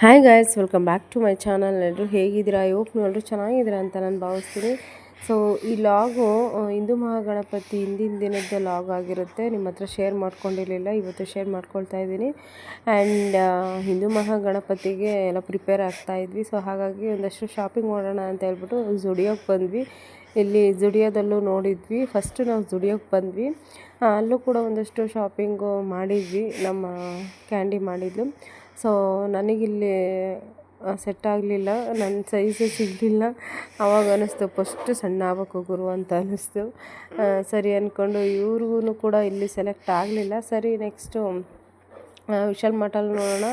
Hi guys welcome back to my channel ಎಲ್ಲರೂ ಹೇಗಿದ್ದೀರಾ? ನೀವು ಎಲ್ಲರೂ ಚೆನ್ನಾಗಿದ್ದೀರಾ ಅಂತ ನಾನು ಭಾವಿಸ್ತೀನಿ. ಸೊ ಈ ಲಾಗು ಹಿಂದೂ ಮಹಾಗಣಪತಿ ಹಿಂದಿನ ದಿನದ ಲಾಗ್ ಆಗಿರುತ್ತೆ. ನಿಮ್ಮ ಹತ್ರ ಶೇರ್ ಮಾಡ್ಕೊಂಡಿರಲಿಲ್ಲ, ಇವತ್ತು ಶೇರ್ ಮಾಡ್ಕೊಳ್ತಾ ಇದ್ದೀನಿ. ಆ್ಯಂಡ್ ಹಿಂದೂ ಮಹಾಗಣಪತಿಗೆ ಎಲ್ಲ ಪ್ರಿಪೇರ್ ಆಗ್ತಾ ಇದ್ವಿ. ಸೊ ಹಾಗಾಗಿ ಒಂದಷ್ಟು ಶಾಪಿಂಗ್ ಮಾಡೋಣ ಅಂತ ಹೇಳ್ಬಿಟ್ಟು ಜುಡಿಯೋಕ್ಕೆ ಬಂದ್ವಿ. ಇಲ್ಲಿ ಜುಡಿಯೋದಲ್ಲೂ ನೋಡಿದ್ವಿ. ಫಸ್ಟು ನಾವು ಜುಡಿಯೋಕ್ಕೆ ಬಂದ್ವಿ. ಅಲ್ಲೂ ಕೂಡ ಒಂದಷ್ಟು ಶಾಪಿಂಗು ಮಾಡಿದ್ವಿ. ನಮ್ಮ ಕ್ಯಾಂಡಿ ಮಾಡಿದ್ಲು ಸೊ ನನಗಿಲ್ಲಿ ಸೆಟ್ ಆಗಲಿಲ್ಲ. ನನ್ನ ಸೈಜು ಸಿಗಲಿಲ್ಲ. ಆವಾಗ ಅನ್ನಿಸ್ತು ಫಸ್ಟ್ ಸಣ್ಣ ಆಗಬೇಕು ಗುರು ಅಂತ ಅನ್ನಿಸ್ತು. ಸರಿ ಅಂದ್ಕೊಂಡು ಇವ್ರಿಗೂ ಕೂಡ ಇಲ್ಲಿ ಸೆಲೆಕ್ಟ್ ಆಗಲಿಲ್ಲ. ಸರಿ ನೆಕ್ಸ್ಟು ವಿಶಾಲ್ ಮಠಲ್ಲಿ ನೋಡೋಣ.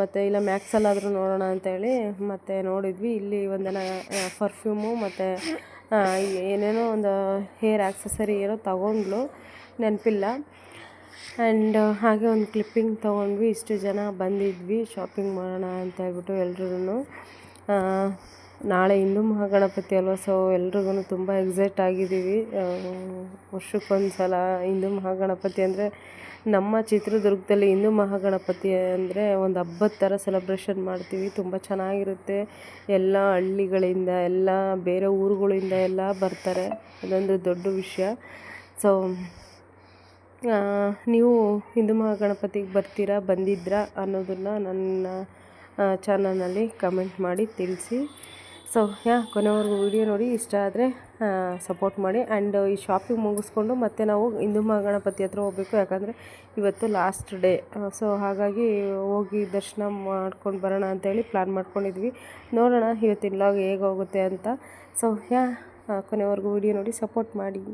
ಮತ್ತು ಇಲ್ಲ ಮ್ಯಾಕ್ಸಲ್ಲಾದರೂ ನೋಡೋಣ ಅಂತೇಳಿ ಮತ್ತು ನೋಡಿದ್ವಿ. ಇಲ್ಲಿ ಒಂದನ ಪರ್ಫ್ಯೂಮು ಮತ್ತು ಏನೇನೋ ಒಂದು ಹೇರ್ ಆ್ಯಕ್ಸಸರಿ ಏನೋ ತಗೊಂಡ್ಲು ನೆನಪಿಲ್ಲ. ಆ್ಯಂಡ್ ಹಾಗೆ ಒಂದು ಕ್ಲಿಪ್ಪಿಂಗ್ ತೊಗೊಂಡ್ವಿ. ಇಷ್ಟು ಜನ ಬಂದಿದ್ವಿ. ಶಾಪಿಂಗ್ ಮಾಡೋಣ ಅಂತ ಹೇಳ್ಬಿಟ್ಟು ಎಲ್ರೂ ನಾಳೆ ಹಿಂದೂ ಮಹಾಗಣಪತಿ ಅಲ್ವಾ? ಸೊ ಎಲ್ರಿಗೂ ತುಂಬ ಎಕ್ಸೈಟ್ ಆಗಿದ್ದೀವಿ. ವರ್ಷಕ್ಕೊಂದು ಸಲ ಹಿಂದೂ ಮಹಾಗಣಪತಿ ಅಂದರೆ ನಮ್ಮ ಚಿತ್ರದುರ್ಗದಲ್ಲಿ ಹಿಂದೂ ಮಹಾಗಣಪತಿ ಅಂದರೆ ಒಂದು ಹಬ್ಬದ ಥರ ಸೆಲೆಬ್ರೇಷನ್ ಮಾಡ್ತೀವಿ. ತುಂಬ ಚೆನ್ನಾಗಿರುತ್ತೆ. ಎಲ್ಲ ಹಳ್ಳಿಗಳಿಂದ, ಎಲ್ಲ ಬೇರೆ ಊರುಗಳಿಂದ ಎಲ್ಲ ಬರ್ತಾರೆ. ಅದೊಂದು ದೊಡ್ಡ ವಿಷಯ. ಸೊ ನೀವು ಹಿಂದೂ ಮಹಾಗಣಪತಿಗೆ ಬರ್ತೀರಾ ಬಂದಿದ್ರ ಅನ್ನೋದನ್ನು ನನ್ನ ಚಾನಲ್ನಲ್ಲಿ ಕಮೆಂಟ್ ಮಾಡಿ ತಿಳಿಸಿ. ಸೊ ಯಾ, ಕೊನೆವರೆಗೂ ವಿಡಿಯೋ ನೋಡಿ, ಇಷ್ಟ ಆದರೆ ಸಪೋರ್ಟ್ ಮಾಡಿ. ಆ್ಯಂಡ್ ಈ ಶಾಪಿಂಗ್ ಮುಗಿಸ್ಕೊಂಡು ಮತ್ತೆ ನಾವು ಹಿಂದೂ ಮಹಾಗಣಪತಿ ಹತ್ರ ಹೋಗಬೇಕು, ಯಾಕಂದರೆ ಇವತ್ತು ಲಾಸ್ಟ್ ಡೇ ಸೊ ಹಾಗಾಗಿ ಹೋಗಿ ದರ್ಶನ ಮಾಡ್ಕೊಂಡು ಬರೋಣ ಅಂತೇಳಿ ಪ್ಲ್ಯಾನ್ ಮಾಡ್ಕೊಂಡಿದ್ವಿ. ನೋಡೋಣ, ಇವತ್ತಿನ ಲಾಗ್ ಹೇಗೆ ಹೋಗುತ್ತೆ ಅಂತ. ಸೊ ಯಾ ಕೊನೆವರೆಗೂ ವಿಡಿಯೋ ನೋಡಿ ಸಪೋರ್ಟ್ ಮಾಡಿ.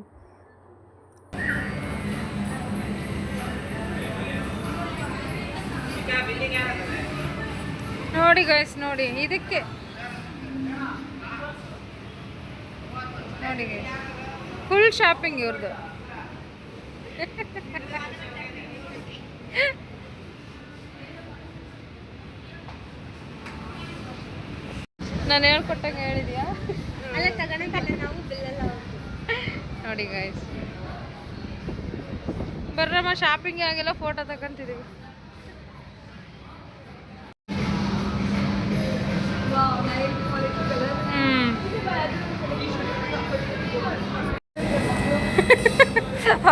ನೋಡಿ ಗೈಸ್ ನೋಡಿ. ಇದಕ್ಕೆ. ನೋಡಿ ಫುಲ್ ಶಾಪಿಂಗ್ ಇವ್ರದ್ದು ನಾನು ಹೇಳ್ಕೊಟ್ಟಂಗೆ ಹೇಳಿದ್ಯಾ? ಅಲ್ಲ ತಗೊಳಕ್ಕಲ್ಲ ನಾವು ಬಿಲ್ಲೆಲ್ಲ ನೋಡಿ ಗೈಸ್ ಬರ್ರಮ್ಮ ಶಾಪಿಂಗ್ ಆಗಿಲ್ಲ ಫೋಟೋ ತಗೊಂತಿದೀವಿ.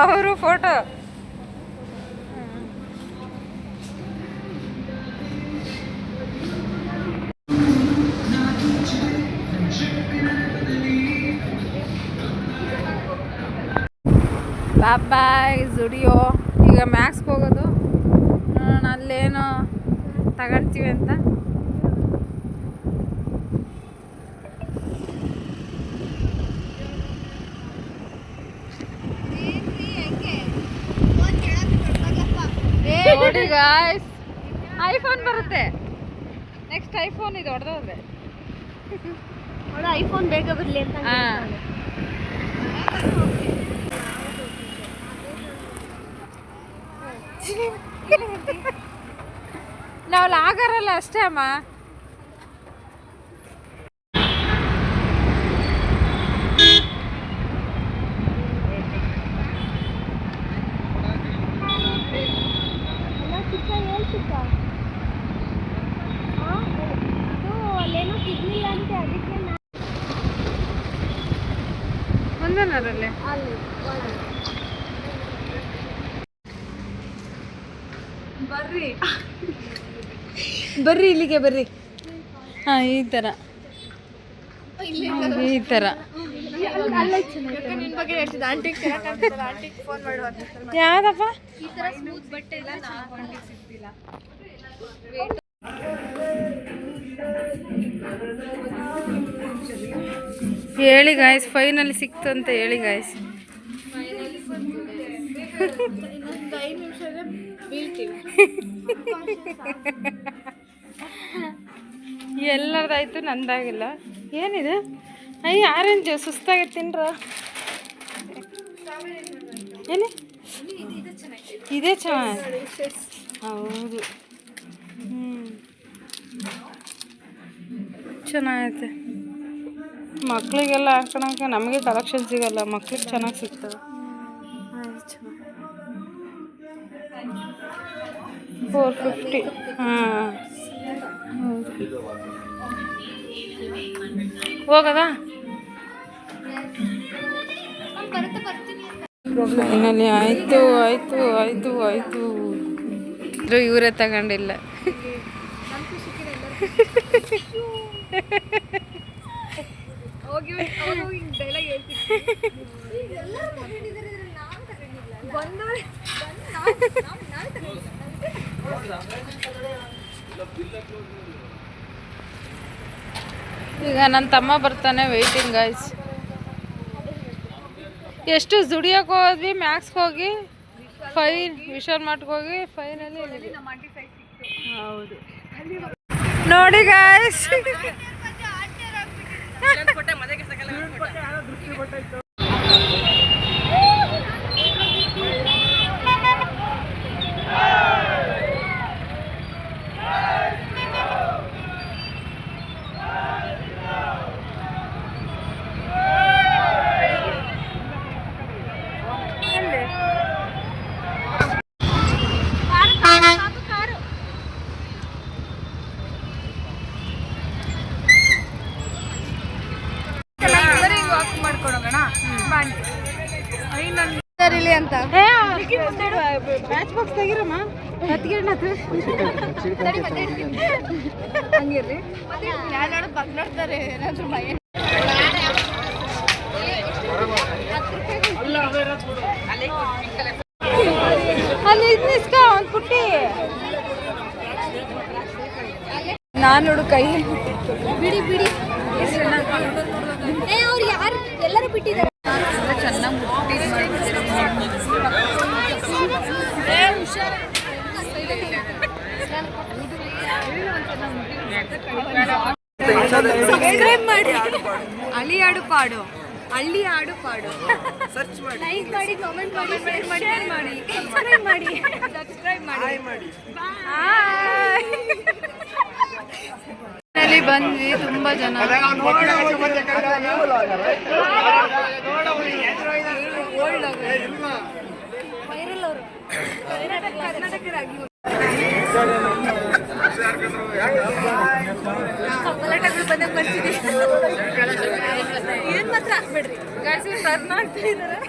ಅವರು ಫೋಟೋ. ಬಾಯ್ ಬಾಯ್ ಜುಡಿಯೋ ಈಗ ಮ್ಯಾಕ್ಸ್ಗೆ ಹೋಗೋದು. ಅಲ್ಲೇನೋ ತಗೊಳ್ತೀವಿ ಅಂತ. ನೋಡಿ ಗಾಯ್ಸ್ ಐಫೋನ್ ಬರುತ್ತೆ. ನೆಕ್ಸ್ಟ್ ಐಫೋನ್ ಇದು ಹೊಡೆದವ್ರೆ ಐಫೋನ್ ಬೇಗ ಬರಲಿ ಅಂತ ನಾವು ಲಾಗರಲ್ಲ ಅಷ್ಟೇ ಅಮ್ಮ ಅಲ್ಲ ಚಿಕ್ಕ ಹೇಳ್ ಚಿಕ್ಕ ಹಾ, ಅದು ಅಲ್ಲೇನೋ ಸಿಗ್ಲಿಲ್ಲ ಅಂತೆ ಅದಕ್ಕೆ ನಾ ಒಂದನರಲ್ಲೇ ಅಲ್ಲಿ ಒಳಗೆ. ಬರ್ರಿ. ಬರ್ರಿ ಇಲ್ಲಿಗೆ ಬರ್ರಿ. ಹಾಂ, ಈ ಥರ ಈ ಥರ ಯಾವ್ದಪ್ಪ? ಹೇಳಿ ಗಾಯ್ಸ್ ಫೈನಲ್ ಸಿಕ್ತು ಅಂತ ಹೇಳಿ ಗಾಯ್ಸ್ ಎಲ್ಲರದಾಯ್ತು, ನಂದಾಗಿಲ್ಲ. ಏನಿದೆ? ಅಯ್ಯ ಆರೆಂಜ್ ಸುಸ್ತಾಗಿ ತಿನ್ರ. ಏನು? ಇದೇ ಚೆನ್ನಾಗಿ. ಹೌದು. ಹ್ಞೂ ಚೆನ್ನಾಗೈತೆ. ಮಕ್ಕಳಿಗೆಲ್ಲ ಹಾಕೊಳಕ್ಕೆ ನಮಗೆ ಕಲೆಕ್ಷನ್ ಸಿಗಲ್ಲ. ಮಕ್ಳಿಗೆ ಚೆನ್ನಾಗಿ ಸಿಗ್ತವೆ. Four fifty. ಹಾಂ. ಹೌದು ಹೋಗದ? ಫೈನಲಿ ಆಯಿತು ಆಯಿತು ಆಯಿತು ಆಯಿತು. ಇದ್ರು ಇವರೇ ತಗೊಂಡಿಲ್ಲ. ಈಗ ನನ್ನ ತಮ್ಮ ಬರ್ತಾನೆ ವೆಯ್ಟಿಂಗ್ ಗಾಯ್ಸ್ ಎಷ್ಟು ದುಡಿಯೋಕೆ ಹೋದ್ವಿ ಮ್ಯಾಕ್ಸ್ಗೆ ಹೋಗಿ ಫೈನ್ ವಿಶಾಲ್ ಮಾರ್ಟ್ಗೆ ಹೋಗಿ ಫೈನಲ್ಲಿ ಹೌದು. ನೋಡಿ ಗಾಯ್ಸ್ ಇಲ್ಲಿ ಅಂತ. ಮ್ಯಾಚ್ ಬಾಕ್ಸ್ ತೆಗಿರಮ್ಮ. ನೋಡ್ತಾರೆ ಏನಾದ್ರು ಅಲ್ಲಿ ಒಂದು ಪುಟ್ಟಿ ನಾನು ನೋಡು ಕೈ ಬಿಡಿ ಬಿಡಿ ಏ ಅವ್ರು ಯಾರು ಎಲ್ಲರೂ ಬಿಟ್ಟಿದ್ದಾರೆ ಚೆನ್ನಾಗಿ ಸಬ್ಸ್ಕ್ರೈಬ್ ಮಾಡಿ. ಹಳ್ಳಿ ಹಾಡು ಪಾಡು ಹಳ್ಳಿ ಹಾಡು ಪಾಡು ಸರ್ಚ್ ಮಾಡಿ ಲೈಕ್ ಮಾಡಿ ಕಾಮೆಂಟ್ ಮಾಡಿ ಶೇರ್ ಮಾಡಿ ಮಾಡಿ ಸಬ್ಸ್ಕ್ರೈಬ್ ಮಾಡಿ ಸಬ್ಸ್ಕ್ರೈಬ್ ಮಾಡಿ ಅಲ್ಲಿ ಬಂದ್ವಿ ತುಂಬಾ ಜನ ವೈರಲ್ ಅವರು ಕರ್ನಾಟಕರಾಗಿ ಬಂದಂಗೆ ಬರ್ತಿದೆ ಏನ್ ಮಾತ್ರ ಹಾಕ್ಬೇಡ್ರಿ. ಟರ್ನ್ ಆಗ್ತಾ ಇದಾರೆ.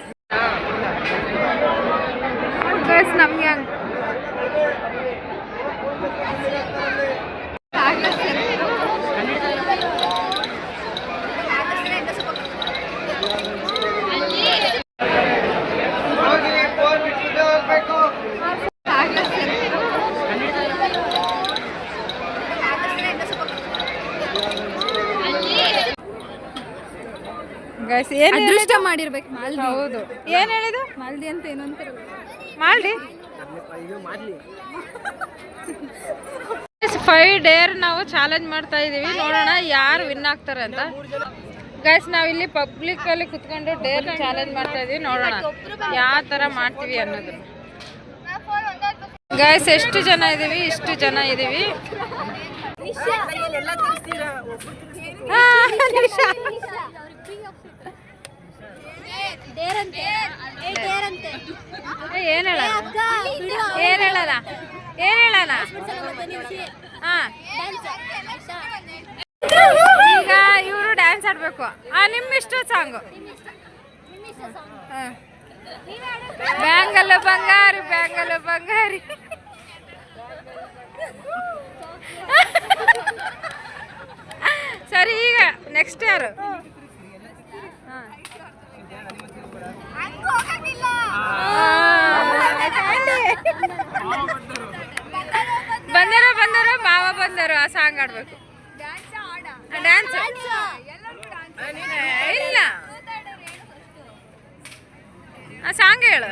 ಗೈಸ್ ನಮ್ಗೆ ಗೈಸ್ ಏನು ಅದೃಷ್ಟ ಮಾಡಿರ್ಬೇಕು. ಮಾಲ್ದಿ. ಹೌದು. ಏನು ಹೇಳಿದು ಮಾಲ್ದಿ ಅಂತ ಏನು ಅಂತ ಮಾಲ್ದಿ? ಫೈವ್ ಡೇರ್ ನಾವು ಚಾಲೆಂಜ್ ಮಾಡ್ತಾ ಇದೀವಿ. ನೋಡೋಣ ಯಾರು ವಿನ್ ಆಗ್ತಾರೆ ಅಂತ. ಗೈಸ್ ನಾವಿಲ್ಲಿ ಪಬ್ಲಿಕ್ ಅಲ್ಲಿ ಕುತ್ಕೊಂಡು ಡೇರ್ ಚಾಲೆಂಜ್ ಮಾಡ್ತಾ ಇದೀವಿ. ನೋಡೋಣ ಯಾವ ತರ ಮಾಡ್ತೀವಿ ಅನ್ನೋದು. ಗೈಸ್ ಎಷ್ಟು ಜನ ಇದೀವಿ? ಇಷ್ಟು ಜನ ಇದೀವಿ. ಡೇರಂತೆ. ಏನ್ ಹೇಳೋಣ ಏನ್ ಹೇಳೋಣ ಏನ್ ಹೇಳೋಣ ನಿಲ್ಸಿ ಹಾ. ಈಗ ಇವರು ಡ್ಯಾನ್ಸ್ ಆಡ್ಬೇಕು. ಆ ನಿಮ್ಮ ಇಷ್ಟ ಸಾಂಗು ಬ್ಯಾಂಗಲ್ಲು ಬಂಗಾರಿ ಬ್ಯಾಂಗಲ್ ಬಂಗಾರಿ. ಸರಿ ಈಗ ನೆಕ್ಸ್ಟ್ ಯಾರು? ಬಂದರು ಬಂದರು ಮಾವ ಬಂದರು ಆ ಸಾಂಗ್ ಆಡ್ಬೇಕು ಡ್ಯಾನ್ಸ್ ಇಲ್ಲ. ಆ ಸಾಂಗ್ ಹೇಳು.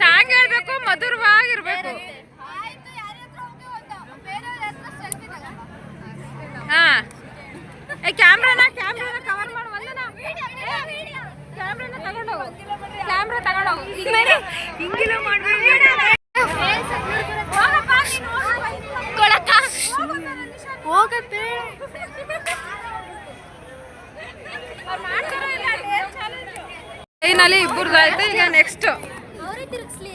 ಸಾಂಗ್ ಹೇಳ್ಬೇಕು ಮಧುರವಾಗಿರ್ಬೇಕು. ಹಾ. ಏ ಕ್ಯಾಮ್ರಾ ತಗೊಂಡೋಗು ಹಿಂಗಿಲ್ಲ ಹೋಗತ್ತೆ ಫೈನಲಿ ಇಬ್ಬರದಾಯ್ತು ಈಗ ನೆಕ್ಸ್ಟ್ ಅವರೇ ತಿರುಗಿಸ್ಲಿ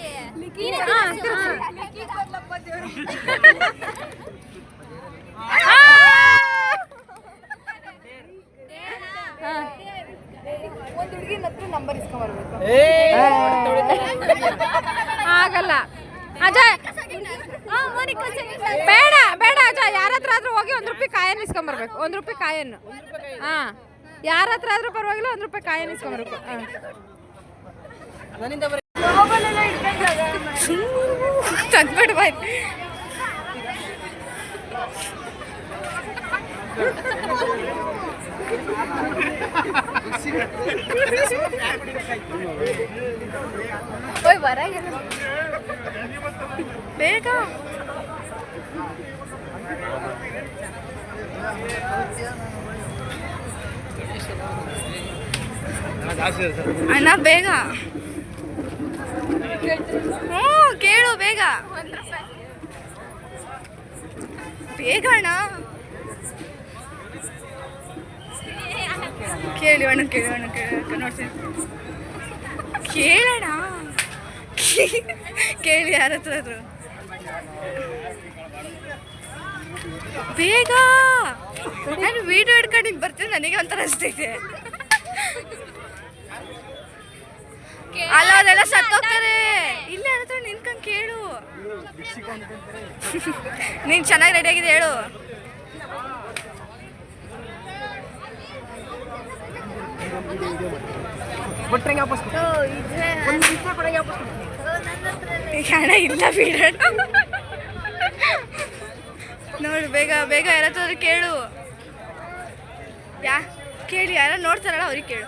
ಬೇಡ ಬೇಡ ಅಜ್ಜ ಯಾರ ಹತ್ರ ಆದ್ರೂ ಹೋಗಿ ಒಂದು ರೂಪಾಯಿ ಕಾಯನ್ ಇಸ್ಕೊಂಬರ್ಬೇಕು. ಒಂದು ರೂಪಾಯಿ ಕಾಯನ್ನು ಹಾಂ. ಯಾರ ಹತ್ರ ಆದ್ರೂ ಪರವಾಗಿಲ್ಲ ಒಂದು ರೂಪಾಯಿ ಕಾಯನ್ ಇಸ್ಕೊಂಬರ್ಬೇಕು. ಹಾಂ. ಬೇಗ. ಅಣ್ಣ, ಬೇಗ. ಹ್ಞೂ, ಕೇಳು, ಬೇಗ. ಬೇಗ ಅಣ್ಣ. ಕೇಳಿ ಅಣ್ಣ ಕೇಳಿ ಅಣ್ಣ, ಕೇಳಿ ನೋಡ್ತೀನಿ. ಕೇಳೋಣ ಕೇಳಿ ಯಾರ ಹತ್ರ ಆದ್ರು ಬೇಗ! ನಾನು ವಿಡಿಯೋ ಹಿಡ್ಕೊಂಡು ಹಿಂಗೆ ಬರ್ತೀನಿ ನನಗೆ ಒಂಥರ ಅನಿಸ್ತೈತೆ. ಅಲ್ಲ ಅದೆಲ್ಲ ಸತ್ತೋಗ್ತಾರೆ. ಇಲ್ಲ ಹತ್ರ ನಿನ್ಕಂಡು ಕೇಳು. ನೀನು ಚೆನ್ನಾಗಿ ರೆಡಿ ಆಗಿದೆ ಹೇಳು. ಹಣ ಇಲ್ಲ ಬಿಡೋಣ ನೋಡು ಬೇಗ ಬೇಗ ಯಾರತ್ತಾದ್ರೂ ಕೇಳು. ಯಾ ಕೇಳಿ ಯಾರ ನೋಡ್ತಾರಲ್ಲ ಅವ್ರಿಗೆ ಕೇಳು.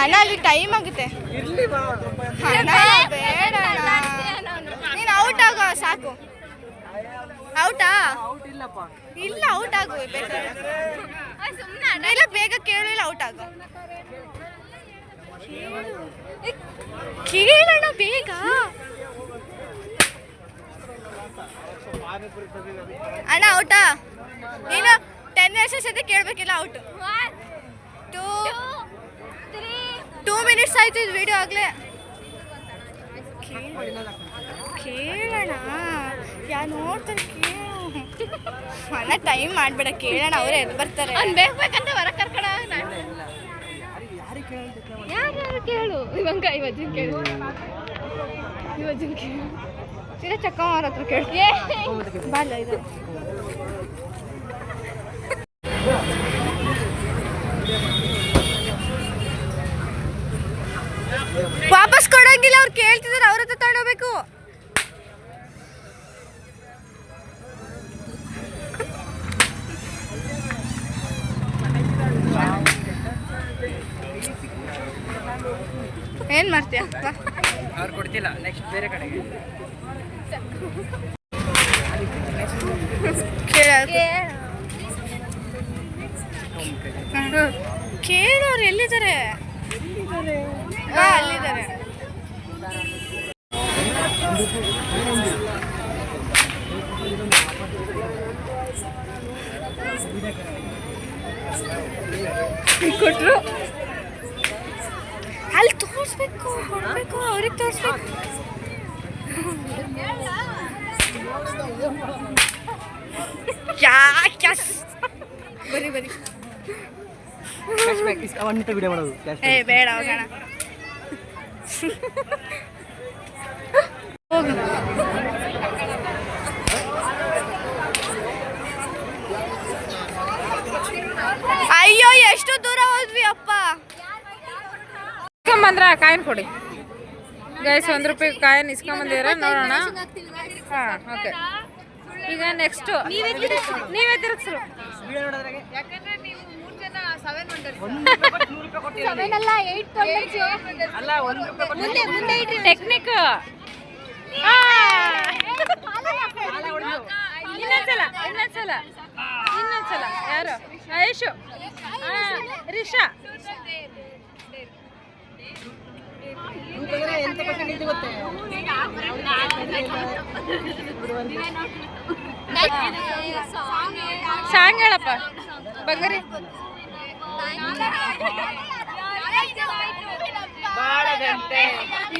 ಅಣ್ಣ ಅಲ್ಲಿ ಟೈಮ್ ಆಗುತ್ತೆ. ನೀನು ಔಟ್ ಆಗೋ ಸಾಕು. ಔಟಾ ಇಲ್ಲ ಔಟ್ ಆಗು ಬೇಕಾದ್ರೆ ಇಲ್ಲ ಬೇಗ ಕೇಳು ಇಲ್ಲ ಔಟ್ ಆಗು. ಕೇಳೋಣ ಬೇಗ? ಅಣ್ಣ ಔಟಾ? ನೀನು ಟೆನ್ ಇಯರ್ಸ್ ಸತಿ ಕೇಳಬೇಕಿಲ್ಲ ಔಟ್. ಟೂ ಟೂ ಮಿನಿಟ್ಸ್ ಆಯ್ತು ಇದು ವಿಡಿಯೋ ಆಗಲೇ. ಕೇಳೋಣ ಯಾ ನೋಡ್ತಾರೆ ಕೇಳ. ಅಣ್ಣ ಟೈಮ್ ಮಾಡಬೇಡ ಕೇಳೋಣ ಅವರೇ ಎಲ್ಲಿ ಬರ್ತಾರೆ. ಅವ್ನು ಬೇಕಂತ ಹೊರ ಕರ್ಕಡ ಯಾರು ಕೇಳು. ಇವಂಗ ಇವತ್ತಿನ ಕೇಳು. ಇವತ್ತಿನ ಕೇಳು. ಸೀದಾ ಚಕ್ಕ ಅವ್ರ ಹತ್ರ ಕೇಳು. ಬಾಲ ಇದು. ವಾಪಸ್ ಕೊಡಂಗಿಲ್ಲ, ಅವ್ರು ಕೇಳ್ತಿದಾರೆ, ಅವ್ರ ಹತ್ರ ತಗೊಂಡೋಗ್ಬೇಕು ಏನ್ ಮಾಡ್ತೀಯ ಬಾ. ಅವ್ರು ಕೊಡ್ತಿಲ್ಲ ನೆಕ್ಸ್ಟ್ ಬೇರೆ ಕಡೆಗೆ ಕೇಳ ಕೇಳು ಅವ್ರು ಎಲ್ಲಿದ್ದಾರೆ? ಹಾ ಅಲ್ಲಿದ್ದಾರೆ. ಕೊಟ್ರು. ಅಲ್ಲಿ ತೋರಿಸ್ಬೇಕು ಕೊಡ್ಬೇಕು ಅವ್ರಿಗೆ ತೋರಿಸ್ಬೇಕು. ಯಾಸ್ ಬರಿ ಬರಿ cash back is one minute video ಮಾಡೋದು ಕ್ಯಾಶ್ ಏ ಬೇಡ ಹೋಗೋಣ ಹೋಗು ಅಯ್ಯೋ ಎಷ್ಟು ದೂರ ಹೋದ್ವಿ ಅಪ್ಪ. ಇಸ್ಕೊಂಬಂದ್ರ ಕಾಯಿನ್ ಕೊಡಿ. ಗೈಸ್ ಒಂದ್ ರೂಪಾಯಿ ಕಾಯಿನ್ ಇಸ್ಕೊಂಬಂದಿರ ನೋಡೋಣ. ಹಾಂ ಓಕೆ ಈಗ ನೆಕ್ಸ್ಟು ನೀವೇ ತಿರುಗಿಸ್ರು. ನೋಡೋದ್ರಾಗೆ ಅಲ್ಲ ಒಂದು ರೂಪಾಯಿ ಟೆಕ್ನಿಕ್ ಇನ್ನೊಂದ್ಸಲ ಇನ್ನೊಂದ್ಸಲ. ಇನ್ನೊಂದ್ಸಲ. ಯಾರು? ಆ, ರಿಷಾ. ಸಾಂಗ್ ಹೇಳಪ್ಪ. ಬಂಗಾರಿ. ಬಹಳ ಗಂಟೆ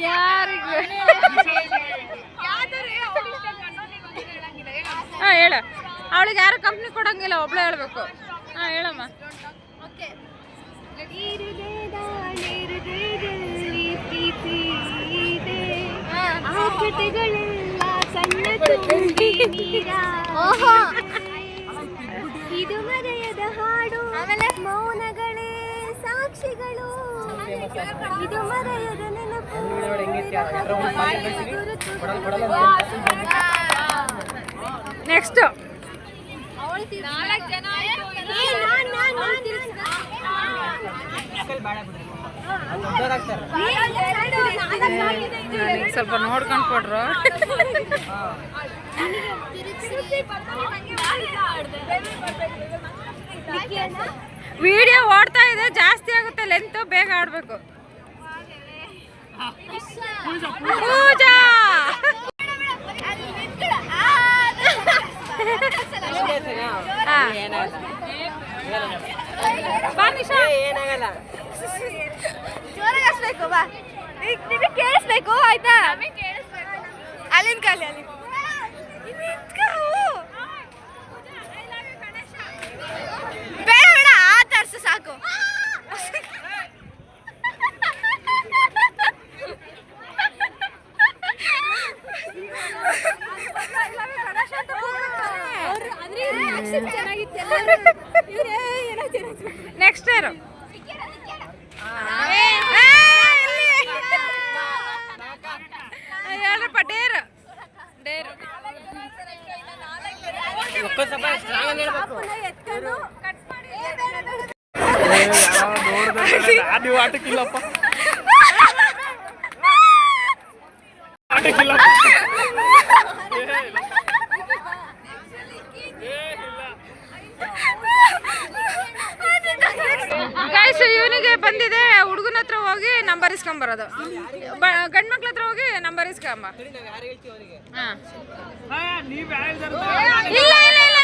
ಯಾರಿಗೂ ಹಾ ಹೇಳ ಅವಳಿಗೆ ಯಾರು ಕಂಪ್ನಿ ಕೊಡಂಗಿಲ್ಲ ಒಬ್ಳೆ ಹೇಳ್ಬೇಕು ಹಾ ಹೇಳಮ್ಮ ಓಕೆ ಆಕಟಗಳೆಲ್ಲ ಸಣ್ಣ ತುಂಬಿ ನೀರ ಓಹೋ ಇದು ಮರೆಯದ ಹಾಡು ಮೌನಗಳೇ ಸಾಕ್ಷಿಗಳು. ಇದು ಮರೆಯದ ನೆನಪು. ನೆಕ್ಸ್ಟ್ ಸ್ವಲ್ಪ ನೋಡ್ಕೊಂಡು ಕೊಡ್ರು ವಿಡಿಯೋ ಓಡ್ತಾ ಇದೆ ಜಾಸ್ತಿ ಆಗುತ್ತೆ ಲೆಂತ್ ಬೇಗ ಆಡ್ಬೇಕು. ಕೇಳಿಸ್ಬೇಕು ಆಯ್ತಾ? ಅಲ್ಲಿನ ಕಾಲಿ ಅಲ್ಲಿ. ಬೇಡ ಆ ತರ್ಸು ಸಾಕು ನೆಕ್ಸ್ಟ್ ಯಾರು ಹೇಳ್ರಿ ಪಟೇರ್ ನೀವು ಆಟಕ್ಕಿಲ್ಲಪ್ಪ. ಹತ್ರ ಹೋಗಿ ನಂಬರ್ ಇಸ್ಕೊಂಬರೋದು. ಗಂಡ್ ಮಕ್ಳ ಹತ್ರ ಹೋಗಿ ನಂಬರ್ ಇಸ್ಕೊಂಬ ಇಲ್ಲ ಇಲ್ಲ ಇಲ್ಲ.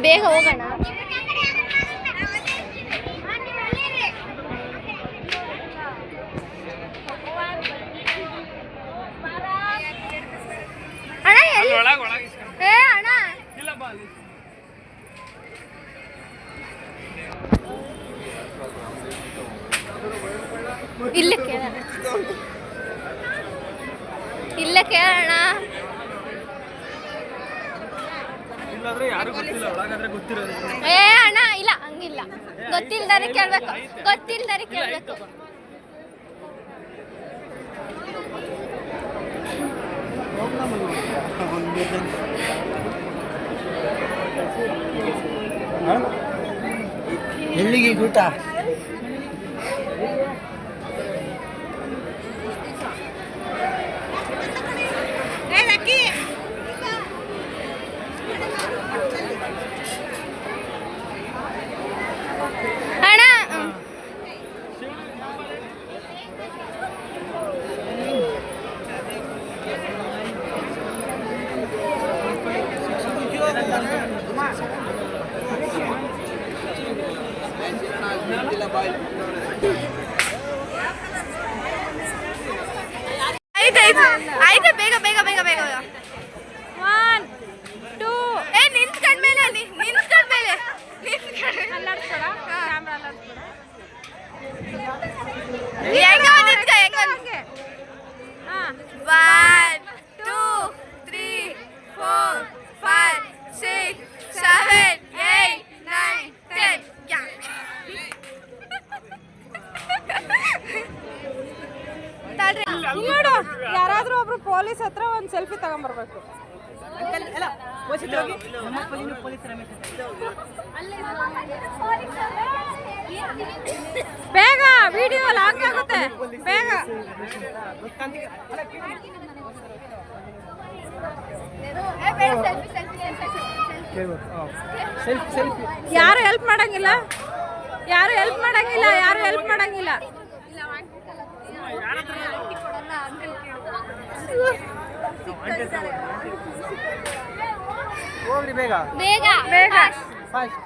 ಬೇಗ ಹೋಗೋಣ ಎಲ್ಲಿಗೆ ಗೂಟ ಹೆಲ್ಪ್ ಮಾಡಂಗಿಲ್ಲ ಹೋಗ್ರಿ ಬೇಗ. ಬೇಗ. ಬೇಗ. ಫಾಸ್ಟ್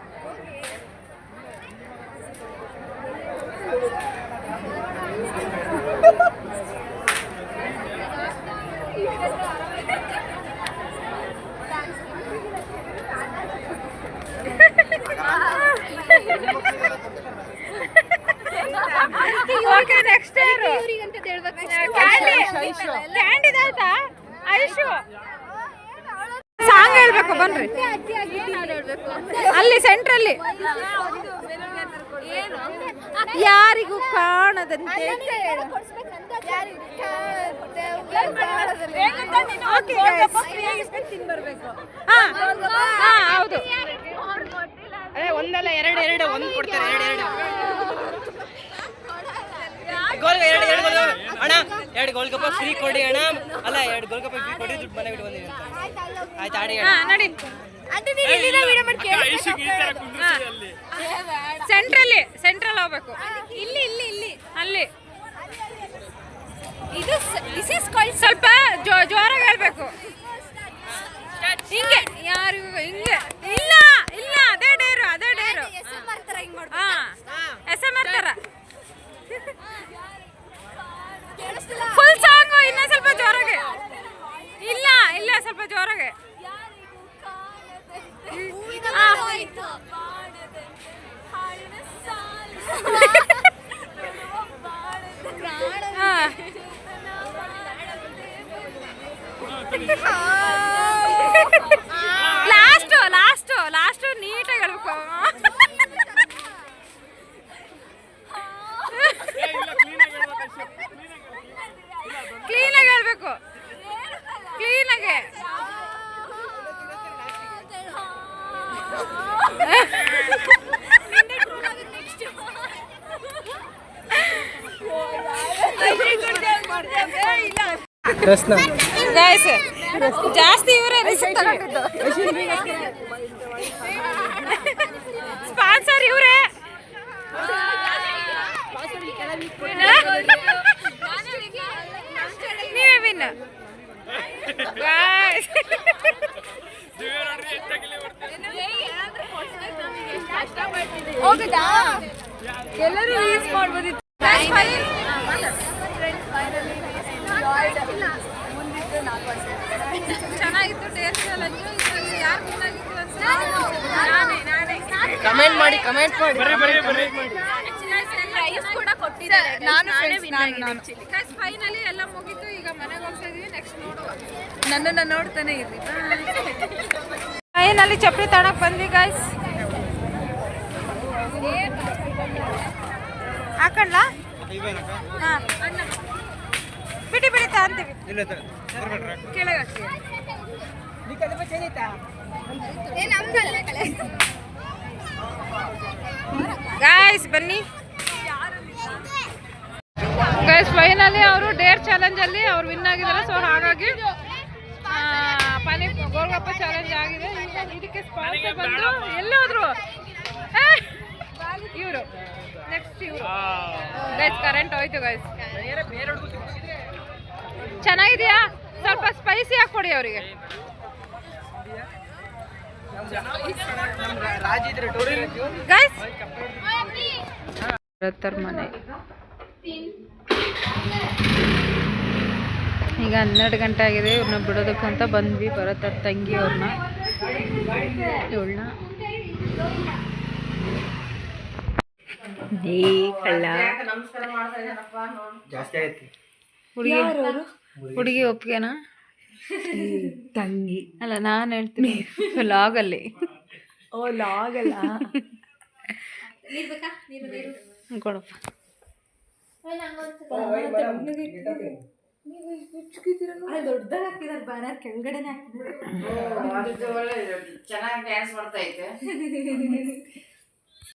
ಓಕೆ ನೆಕ್ಸ್ಟ್ ಇಯರ್ ಇವ್ರಿಗಂತ ಹೇಳ್ಬೇಕು ಕ್ಯಾಂಡಿ ಕ್ಯಾಂಡಿ ಆಯ್ತಾ? ಐಶು ಸಾಂಗ್ ಹೇಳ್ಬೇಕು ಬನ್ರಿ. ನಾವು ಹೇಳ್ಬೇಕು? ಅಲ್ಲಿ ಸೆಂಟ್ರಲ್ಲಿ ಯಾರಿಗೂ ಕಾಣದಂತೆ. ಹೌದು. ಒಂದಲ್ಲ ಎರಡು ಎರಡು ಒಂದು ಕೊಡ್ತಾರೆ ಎರಡು ಎರಡು. ಗೋಲ್ ಎರಡು ಎರಡು ಗೋಲ್ ಅಣ್ಣ ಎರಡು ಗೋಲ್ ಗಪ್ಪ ಫ್ರೀ ಕೊಡಿ ಅಣ್ಣ. ಅಲ್ಲ ಎರಡು ಗೋಲ್ ಗಪ್ಪ ಫ್ರೀ ಕೊಡಿ ದುಡ್ಡು ಮನೆ ಬಿಟ್ಟು ಅಂತ. ಆಯ್ತು ಆಡಿ ನೋಡಿ. ಸೆಂಟ್ರಲ್ಲಿ ಸೆಂಟ್ರಲ್ ಹೋಗ್ಬೇಕು. ಇಲ್ಲಿ ಇಲ್ಲಿ ಇಲ್ಲಿ. ಅಲ್ಲಿ. ಇದು ದಿಸ್ ಇಸ್ ಕಾಲ್ಡ್ ಸ್ವಲ್ಪ ಜೋ ಜೋರಾಗಿ ಹೇಳ್ಬೇಕು. ಹಿಂಗೆ. ಯಾರು ಹಿಂಗೆ? ಇಲ್ಲ ಇಲ್ಲ. ಅದೇ ಡೇರು ಅದೇ ಡೇರು. ಹಾ. ಎಸ್ ಎಂ ತರ. ಫುಲ್ ಸಾಂಗು ಇನ್ನೂ ಸ್ವಲ್ಪ ಜೋರಾಗೆ ಇಲ್ಲ ಇಲ್ಲ ಸ್ವಲ್ಪ ಜೋರಾಗೆ ಆ. ಹಾ. ಲಾಸ್ಟ್ ಲಾಸ್ಟ್ ಲಾಸ್ಟ್ ನೀಟಾಗಿ ಹೇಳ್ಬೇಕು ಕ್ಲೀನಾಗಿ ಹೇಳ್ಬೇಕು ಕ್ಲೀನಾಗೆ ರಸ್ನ ಗೈಸ್ ಜಾಸ್ತಿ ಇವರೇ ರಿಸ್ಕ್ ತಗೊಂಡಿದ್ದು. ಸ್ಪಾನ್ಸರ್ ಇವರೇ. ನೀವೇ ವಿನ್ ಗೈಸ್ ಹೋಗುದಾ ಎಲ್ಲರೂ ಯೂಸ್ ಮಾಡ್ಬೋದಿತ್ತು. ಚೆನ್ನಾಗಿತ್ತು ಟೇಸ್ಟ್ ಯಾರು win ಆಗಿದ್ರು ಅಂತ ನಾನೇ ನಾನೇ. ಕಮೆಂಟ್ ಮಾಡಿ ಕಮೆಂಟ್ ಮಾಡಿ. ಪ್ರೈಸ್ ಕೂಡ ಕೊಟ್ಟಿದ್ದಾರೆ. ನಾನು ಫೈನಲಿ ಎಲ್ಲ ಮುಗೀತು. ಈಗ ಮನೆಗೆ ಹೋಗ್ತಾ ಇದೀವಿ. ನೆಕ್ಸ್ಟ್ ನೋಡುವ. ನನ್ನನ್ನು ನೋಡ್ತಾನೆ ಇರ್ರಿ ಫೈನಲ್ಲಿ ಚಪ್ಪಲಿ ತಗೊಳಕ್ ಬಂದ್ವಿ ಗಾಯ್ಸ್ ಹಾಕಣ್ಣ ಹಾ ಬಿಡಿ ಬಿಡಿ ಕಲೆ ಗಾಯ್ಸ್ ಬನ್ನಿ. ಗೈಸ್ ಫೈನಲಿ ಅವರು ಡೇರ್ ಚಾಲೆಂಜ್ ಅಲ್ಲಿ ಅವ್ರು ವಿನ್ ಆಗಿದ್ದಾರೆ ಸೊ ಹಾಗಾಗಿ ಪಾನಿ ಗೋಲ್ಗಪ್ಪ ಚಾಲೆಂಜ್ ಆಗಿದೆ. ಇದಕ್ಕೆ ಸ್ಪಾನ್ಸರ್ ಬಂದು ಎಲ್ಲಿ ಹೋದ್ರು ಇವರು. ನೆಕ್ಸ್ಟ್ ಇವರು. ಗೈಸ್ ಕರೆಂಟ್ ಹೋಯ್ತು ಗೈಸ್ ಚೆನ್ನಾಗಿದೆಯಾ? ಸ್ವಲ್ಪ ಸ್ಪೈಸಿ ಅವರಿಗೆ. ಟೋರಿ ಗೈಸ್ ಭರತರ್ ಮನೆ. ಈಗ ಹನ್ನೆರಡು ಗಂಟೆ ಆಗಿದೆ ಇವ್ರನ್ನ ಬಿಡೋದಕ್ಕಂತ ಬಂದ್ವಿ ಬರತ್ತ ತಂಗಿ ಅವ್ರನ್ನ ಇವಳನ್ನ. ಜಾಸ್ತಿ ಆಯ್ತು. ಹುಡುಗಿ ಹುಡುಗಿ ಒಪ್ಗೆನಾ ತಂಗಿ. ಅಲ್ಲ ನಾನು ಹೇಳ್ತೀನಿ. ಲಾಗಲ್ಲಿ ಓ ಲಾಗಲ್ಲ ಕೊಡಪ್ಪ. ದೊಡ್ಡದಾಗ ಹಾಕಿದಾರೆ ಬ್ಯಾನರ್ ಕೆಳಗಡೆನೆ ಹಾಕಿದ್ದಾರೆ ಚೆನ್ನಾಗಿ ಡ್ಯಾನ್ಸ್ ಮಾಡ್ತಾ ಐತೆ.